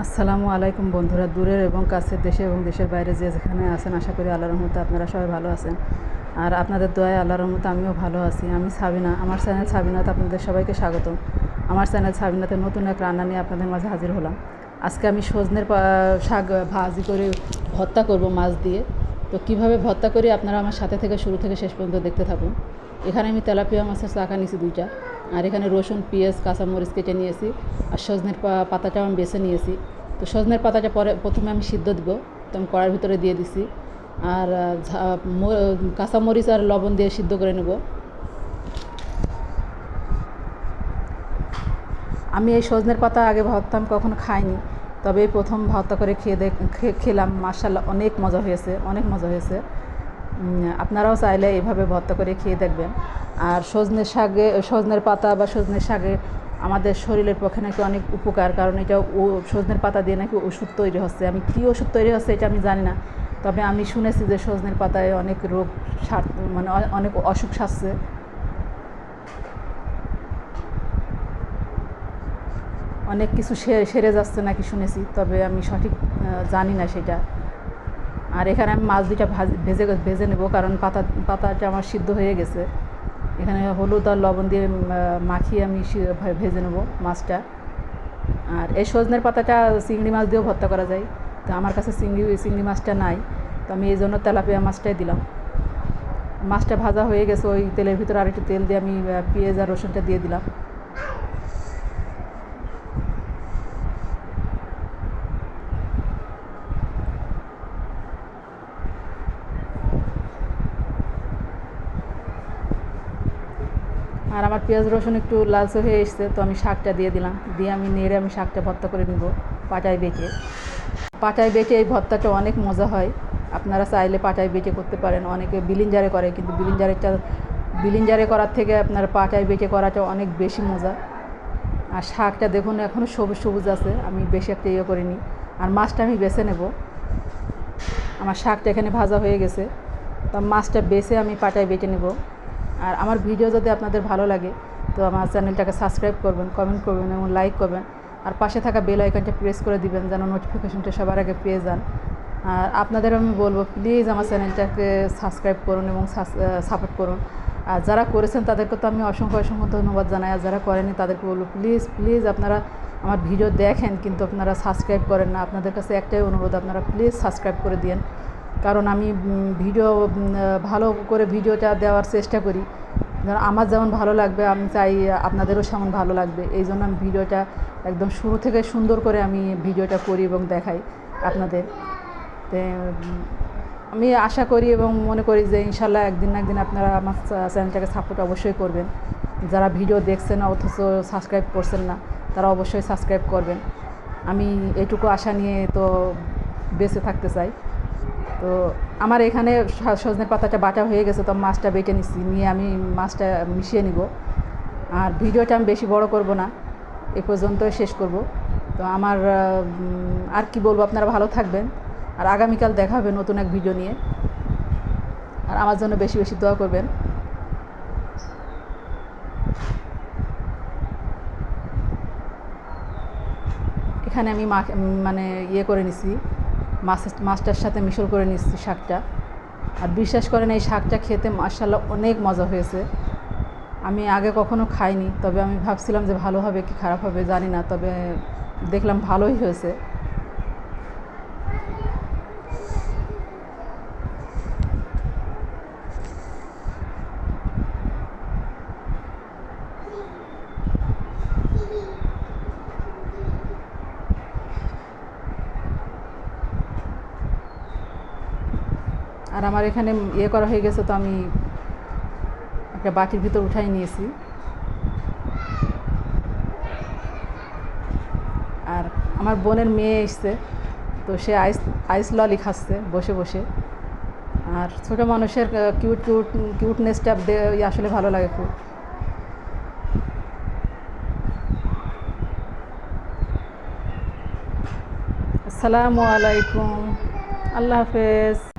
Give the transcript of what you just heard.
আসসালামু আলাইকুম বন্ধুরা, দূরের এবং কাছের দেশে এবং দেশের বাইরে যে যেখানে আছেন, আশা করি আল্লাহর রহমতে আপনারা সবাই ভালো আছেন। আর আপনাদের দোয়ায় আল্লাহ রহমতে আমিও ভালো আছি। আমি সাবিনা, আমার চ্যানেল সাবিনাতে আপনাদের সবাইকে স্বাগত আমার চ্যানেল সাবিনাতে নতুন এক রান্না নিয়ে আপনাদের মাঝে হাজির হলাম। আজকে আমি সজনের শাক ভাজি করে ভর্তা করব মাছ দিয়ে। তো কীভাবে ভর্তা করি আপনারা আমার সাথে থেকে শুরু থেকে শেষ পর্যন্ত দেখতে থাকুন। এখানে আমি তেলাপিয়া মাছের চাকা নিয়েছি দুইটা। আর এখানে রসুন, পেঁয়াজ, কাঁচামরিচ কেটে নিয়েছি আর সজনের পাতাটাও আমি বেছে নিয়েছি। তো সজনের পাতাটা পরে প্রথমে আমি সিদ্ধ দিব, তো আমি কড়ার ভিতরে দিয়ে দিছি। আর কাঁচামরিচ আর লবণ দিয়ে সিদ্ধ করে নেব। আমি এই সজনের পাতা আগে ভাবতাম কখনো খাইনি, তবে এই প্রথম ভর্তা করে খেয়ে খেলাম। মার্শাল্লাহ অনেক মজা হয়েছে, অনেক মজা হয়েছে। আপনারাও চাইলে এইভাবে ভর্তা করে খেয়ে দেখবেন। আর সজনের শাকে, সজনের পাতা বা সজনের শাকে আমাদের শরীরের পক্ষে নাকি অনেক উপকার, কারণ এটা ও সজনের পাতা দিয়ে নাকি ওষুধ তৈরি হচ্ছে। আমি কী ওষুধ তৈরি হচ্ছে এটা আমি জানি না, তবে আমি শুনেছি যে সজনের পাতায় অনেক রোগ সার মানে অনেক অসুখ সারছে। অনেক কিছু সেরে যাচ্ছে নাকি শুনেছি, তবে আমি সঠিক জানি না সেটা। আর এখানে আমি মাছ দুইটা ভাজ- ভেজে নেব, কারণ পাতা, পাতাটা আমার সিদ্ধ হয়ে গেছে। এখানে হলুদ আর লবণ দিয়ে মাখিয়ে আমি ভেজে নেব মাছটা। আর এই সজনের পাতাটা চিংড়ি মাছ দিয়েও ভর্তা করা যায়। তো আমার কাছে চিংড়ি চিংড়ি মাছটা নাই। তো আমি এই জন্য তেলাপিয়া মাছটাই দিলাম। মাছটা ভাজা হয়ে গেছে, ওই তেলের ভিতরে আরেকটু তেল দিয়ে আমি পেঁয়াজ আর রসুনটা দিয়ে দিলাম। আর আমার পেঁয়াজ রসুন একটু লালচে হয়ে এসছে, তো আমি শাকটা দিয়ে দিলাম। দিয়ে আমি নেড়ে আমি শাকটা ভর্তা করে নিব, পাটায় বেটে। পাটায় বেটে এই ভর্তাটা অনেক মজা হয়। আপনারা চাইলে পাটায় বেটে করতে পারেন। অনেকে বিলিঞ্জারে করে, কিন্তু বিলিঞ্জারেরটা, বিলিঞ্জারে করার থেকে আপনার পাটায় বেটে করাটা অনেক বেশি মজা। আর শাকটা দেখুন এখনও সবুজ সবুজ আছে, আমি বেশি একটা ইয়ে করিনি। আর মাছটা আমি বেছে নেব। আমার শাকটা এখানে ভাজা হয়ে গেছে। তো মাছটা বেছে আমি পাটায় বেটে নেব। আর আমার ভিডিও যদি আপনাদের ভালো লাগে, তো আমার চ্যানেলটাকে সাবস্ক্রাইব করবেন কমেন্ট করবেন এবং লাইক করবেন। আর পাশে থাকা বেল আইকনটা প্রেস করে দিবেন যেন নোটিফিকেশনটা সবার আগে পেয়ে যান। আর আপনাদের আমি বলব প্লিজ আমার চ্যানেলটাকে সাবস্ক্রাইব করুন এবং সাপোর্ট করুন। আর যারা করেছেন তাদেরকে তো আমি অসংখ্য অসংখ্য ধন্যবাদ জানাই। আর যারা করেনি তাদেরকে বলব প্লিজ প্লিজ আপনারা আমার ভিডিও দেখেন, কিন্তু আপনারা সাবস্ক্রাইব করেন না। আপনাদের কাছে একটাই অনুরোধ, আপনারা প্লিজ সাবস্ক্রাইব করে দিন কারণ আমি ভিডিও ভালো করে ভিডিওটা দেওয়ার চেষ্টা করি। আমার যেমন ভালো লাগবে, আমি চাই আপনাদেরও সেমন ভালো লাগবে। এই জন্য আমি ভিডিওটা একদম শুরু থেকে সুন্দর করে আমি ভিডিওটা করি এবং দেখাই আপনাদের। আমি আশা করি এবং মনে করি যে ইনশাল্লাহ একদিন না একদিন আপনারা আমার চ্যানেলটাকে সাপোর্ট অবশ্যই করবেন। যারা ভিডিও দেখছেন অথচ সাবস্ক্রাইব করছেন না, তারা অবশ্যই সাবস্ক্রাইব করবেন। আমি এইটুকু আশা নিয়ে তো বেঁচে থাকতে চাই। তো আমার এখানে স- সজনে পাতাটা বাটা হয়ে গেছে, তো মাছটা বেটে নিচ্ছি নিয়ে আমি মাছটা মিশিয়ে নিব। আর ভিডিওটা আমি বেশি বড় করব না, এ পর্যন্তই শেষ করব। তো আমার আর কি বলব, আপনারা ভালো থাকবেন। আর আগামীকাল দেখা হবে নতুন এক ভিডিও নিয়ে। আর আমার জন্য বেশি বেশি দোয়া করবেন। এখানে আমি মানে ইয়ে করে নিছি। মাছটার সাথে মিশল করে নিচ্ছি শাকটা। আর বিশ্বাস করেন, এই শাকটা খেতে মার্শাল্লাহ অনেক মজা হয়েছে। আমি আগে কখনো খাইনি, তবে আমি ভাবছিলাম যে ভালো হবে কি খারাপ হবে জানি না, তবে দেখলাম ভালোই হয়েছে। আর আমার এখানে ইয়ে করা হয়ে গেছে তো আমি একটা বাটির ভিতর উঠাই নিয়েছি। আর আমার বোনের মেয়ে এসছে, তো সে আইস আইস ললি খাচ্ছে বসে বসে। আর ছোটো মানুষের কিউট কিউট কিউটনেসটা আসলে ভালো লাগে খুব। আসসালামু আলাইকুম। আল্লাহ হাফেজ।